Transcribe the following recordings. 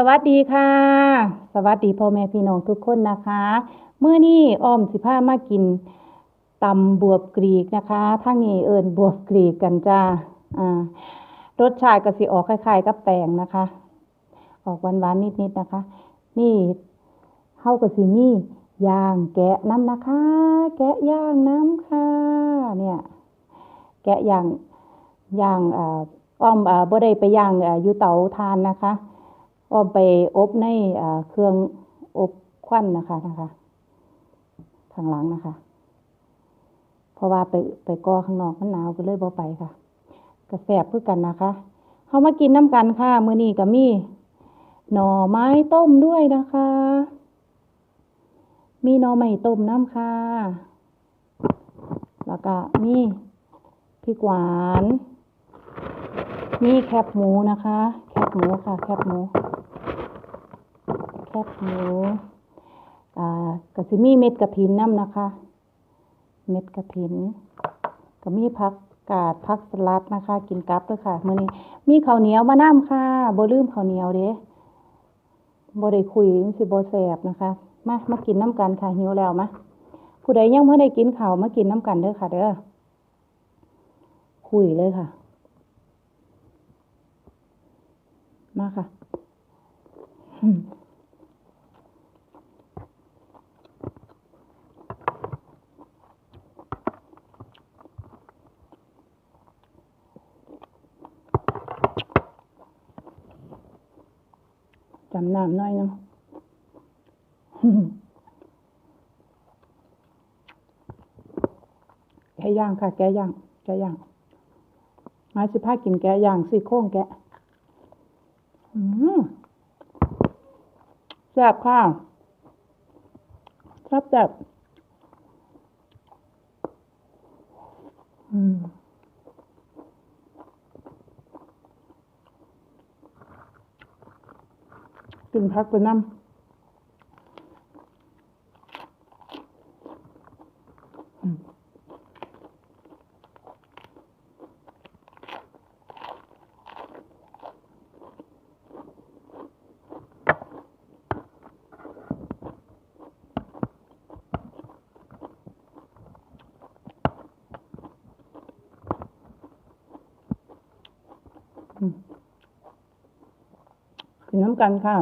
สวัสดีค่ะ สวัสดีพ่อแม่พี่น้องทุกคนนะคะเมื่อนี้อ้อมสิพามากินตำบวบกรีกนะคะทั้งนี้เอิญบวบกรีกกันจ้าอ่ารสชาติก็สิออกคล้ายๆ กับแตงนะคะ ออกหวานๆนิดๆนะคะ นี่เฮาก็สิมีย่างแกะน้ำนะคะ แกะย่างน้ำค่ะเนี่ย แกะย่างย่างอ่าอ้อมอ่าบ่ได้ไปย่างอ่าอยู่เตาถ่านนะคะ อ้อมไปอบในเครื่องอบควันนะคะนะคะข้างหลังนะคะ เพราะว่าไปไปก่อข้างนอกมันหนาวก็เลยบ่ไปค่ะก็แสบคือกันนะคะเฮามากินน้ำกันค่ะมือนี้ก็มีหน่อไม้ต้มด้วยนะคะ มีหน่อไม้ต้มน้ำค่ะ แล้วก็มีพริกหวาน มีแคบหมูนะคะ แคบหมูค่ะ แคบหมู แคบหมูอ่าก็สิมีเม็ดกระถินน้ำนะคะ เม็ดกระถินก็มีผักกาดผักสลัดนะคะ กินกับด้วยค่ะมื้อนี้มีข้าวเหนียวมาน้ำค่ะบ่ลืมข้าวเหนียวเด้บ่ได้คุยสิบ่แซ่บนะคะมามากินน้ำกันค่ะหิวแล้วมาผู้ใดยังบ่ได้กินข้าวมากินน้ำกันเด้อค่ะ เด้อคุยเลยค่ะ มาค่ะอื มจำน้ำหน่อยเนาะแกะย่างค่ะ แกะย่างแกะย่างมาสิพากินแกะย่างซี่โครงแกะอืมแซ่บค่ะแซ่บแซ่บอืม กินพัก น้ำกันค่ะ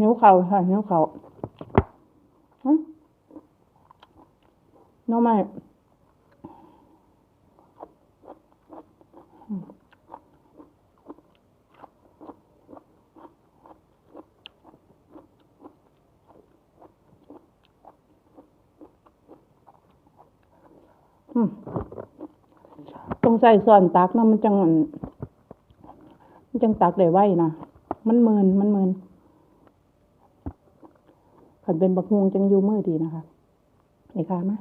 นิ้วเข่าค่ะนิ้วเข่าน้องไม่อืม ต้องใส่ส่วนตักนะมันจังมันจังตักได้ไวนะมันมินมันมินขันเป็นบักฮวงจังอยู่มือดีนะคะนี่ค่ะมะ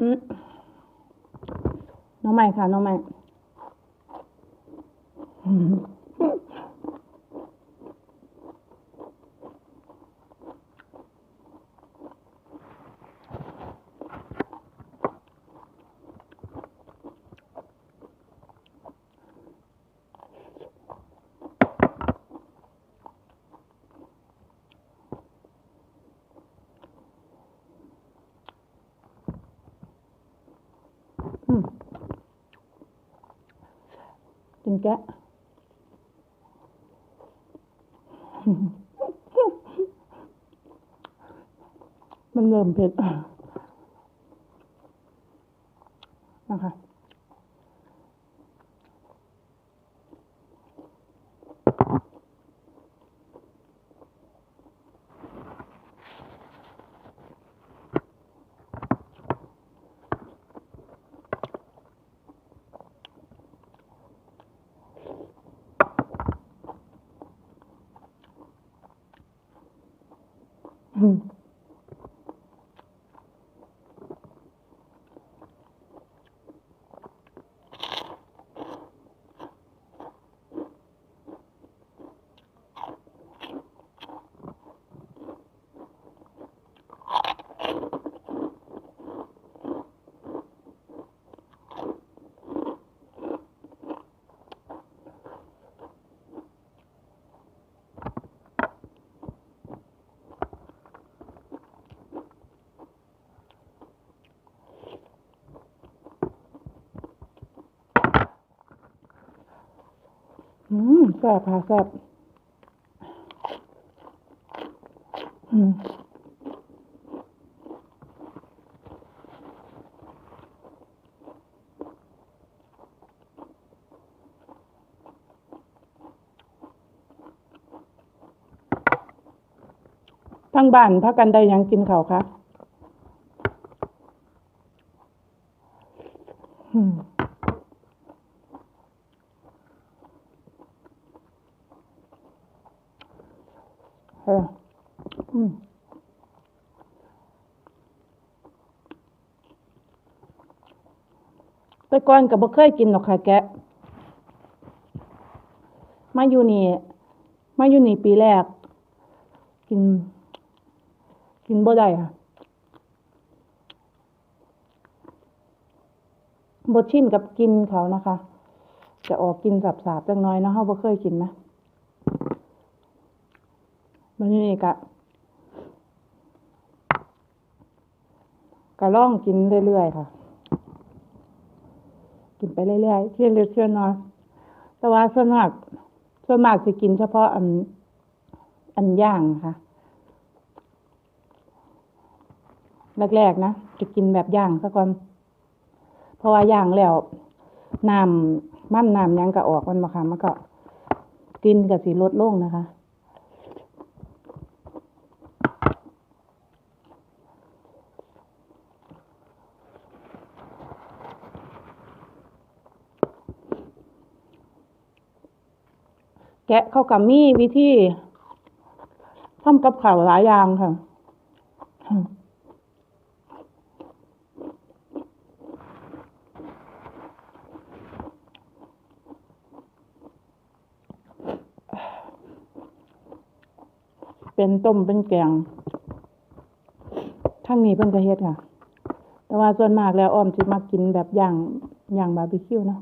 อืมน้องใหม่ค่ะ น้องใหม่ อืมอื มันเริ่มเผ็ดนะคะ อืม อืมแซ่บค่ะแซ่บอืมทางบ้านพักกันได้ยังกินเขาวคะอืม เอออืมแต่ก่อนก็บ่เคยกินหรอกค่ะแกะ มาอยู่นี่ มาอยู่นี่ปีแรก กิน กินบ่ได้ค่ะบ่ชินกับกินเขานะคะ จะออกกินสาบๆจังน้อยเนาะเฮาบ่เคยกินนะ มันนี่กะกะล่องกินเรื่อยๆค่ะ กินไปเรื่อยๆเที่ยเล็กเที่ยน้อยแต่ว่าส่วนมากส่วนมากจะกินเฉพาะอัน อันย่างค่ะแรกๆนะจะกินแบบย่างซะก่อน เพราะว่าย่างแล้วน้ำมันน้ำยังก็ออกมันมาค่ะมันก็กินกับสีลดลงนะคะ แกะเข้ากับมีวิธีทำกับข้าวหลายอย่างค่ะเป็นต้มเป็นแกงทั้งนี้เพิ่นก็เฮ็ดค่ะ แต่ว่าส่วนมากแล้วอ้อมสิมากินแบบย่างย่างบาร์บีคิวเนาะ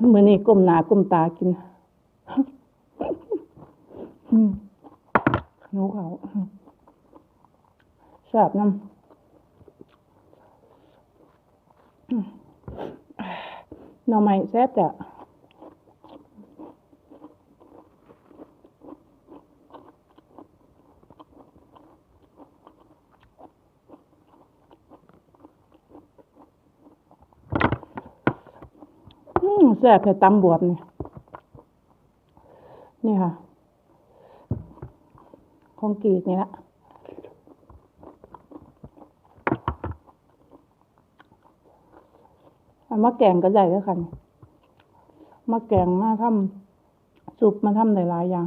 มื้อนี้ก้มหน้าก้มตากินอืมหนูเขาแซ่บนำหน่อไม้แซ่บจ้ะอืม แซ่บแต่ตำบวบนี่นี่ค่ะของกรีกนี่ละเอามาแกงก็ได้แล้วค่ะนี่มาแกงมาทำซุปมาทำหลายๆอย่าง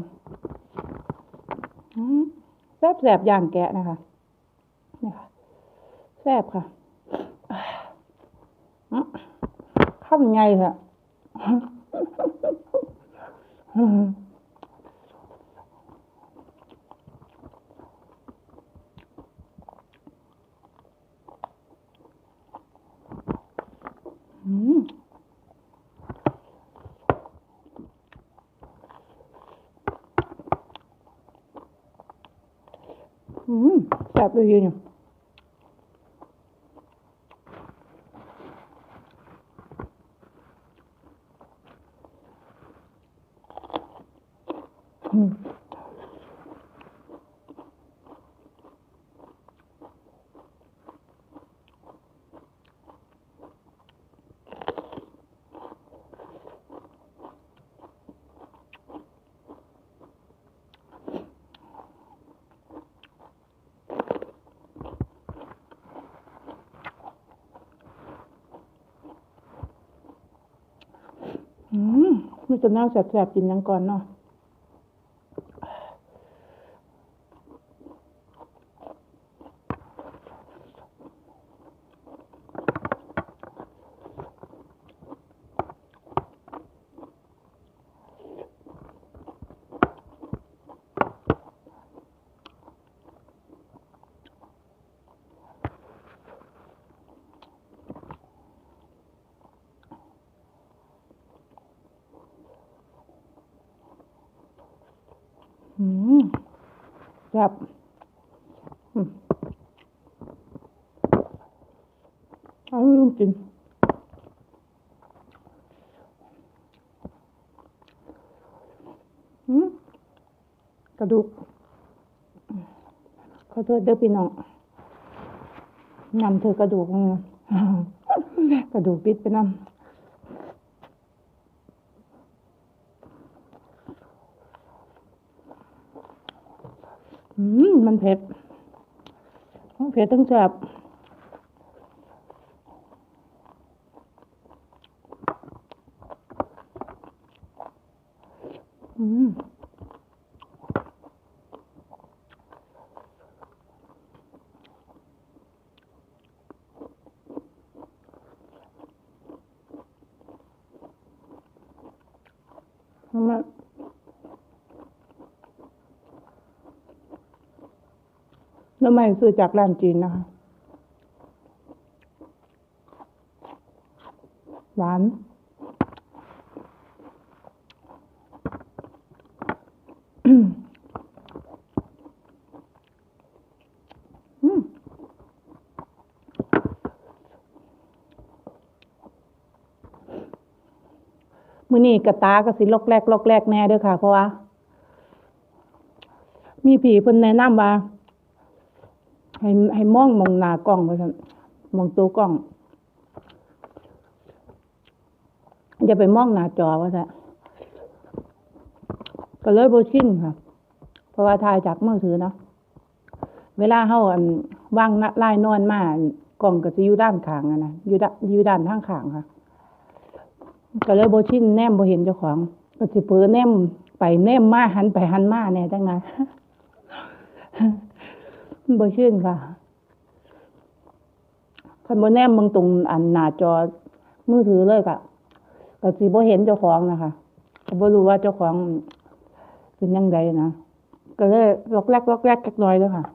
แซ่บแซ่บๆอย่างแกะนะคะนี่ค่ะแซ่บค่ะข้าวใหญ่ค่ะ อืมอืมอื อืมมันจะน่าแสบๆกินยังก่อนเนาะ อ ม แบบอืมเอาลูกกินอืมกระดูก ขอโทษเด้อพี่น้องนำเธอกระดูกมือกระดูกปิดไปนำอืม มัน เผ็ดทั้งเผ็ดทั้งแสบอืม ทำไม ทำไมซื้อจากร้านจีนนะคะ หวานอืมมือนี่กระตากระสิลอกแรกลอกแรกแน่เด้อค่ะ เพราะว่า มีผีเพิ่นแนะนำว่า ให้ให้มองมองหน้ากล้องว่าซั่นมองตัวกล้อง อย่าไปมองหน้าจอว่าซั่นก็เลยบ่ชินค่ะ เพราะว่าถ่ายจากมือถือเนาะเวลาเฮาอันวางหน้าลายนอนมากล้องก็สิอยู่ด้านข้างอะนะอยู่ด้านอยู่ด้านทางข้างค่ะ ก็เลยบ่ชินแนมบ่เห็นเจ้าของก็สิเผลอแนมไปแนมมาหันไปหันมาแน่จังนั้น บ่ชินค่ะคันบ่แนมเบิ่งตรงอันหน้าจอมือถือเลยก็ก็สิบ่เห็นเจ้าของนะคะก็บ่รู้ว่าเจ้าของเป็นจังไดนะก็เลยลอกแรกลอกแรกจักหน่อยเด้อค่ะ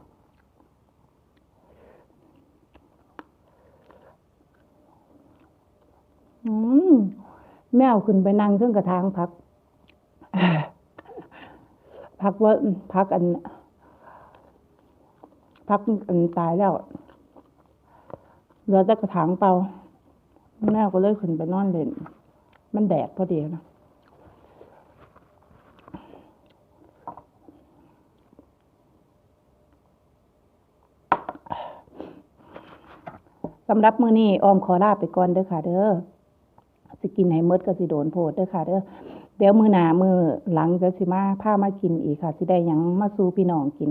อืมแมวขึ้นไปนั่งเครื่องกระถางพัก พักว่าพักอัน พักอันตายแล้วเหลือแต่กระถางเปล่าแมวก็เลยขึ้นไปนอนเล่น มันแดดพอดีนะสำหรับมือนี้ออมขอลาไปก่อนเด้อค่ะ เด้อสิกินให้หมดก็สิโดนโพดเด้อค่ะ เด้อเดี๋ยวมือหนามือหลังจะสิมาพามากินอีกค่ะสิได้ยังมาสู่พี่น้องกิน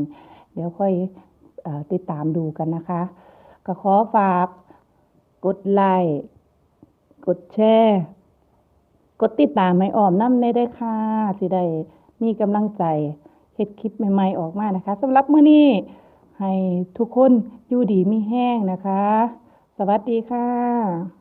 เดี๋ยวค่อย ติดตามดูกันนะคะ ก็ขอฝากกดไลค์กดแชร์กดติดตามไม่ออมน้ำได้เด้ค่ะสิได้มีกำลังใจเฮ็ดคลิปใหม่ๆออกมานะคะสำหรับมื้อนี้ให้ทุกคนอยู่ดีมีแห้งนะคะ สวัสดีค่ะ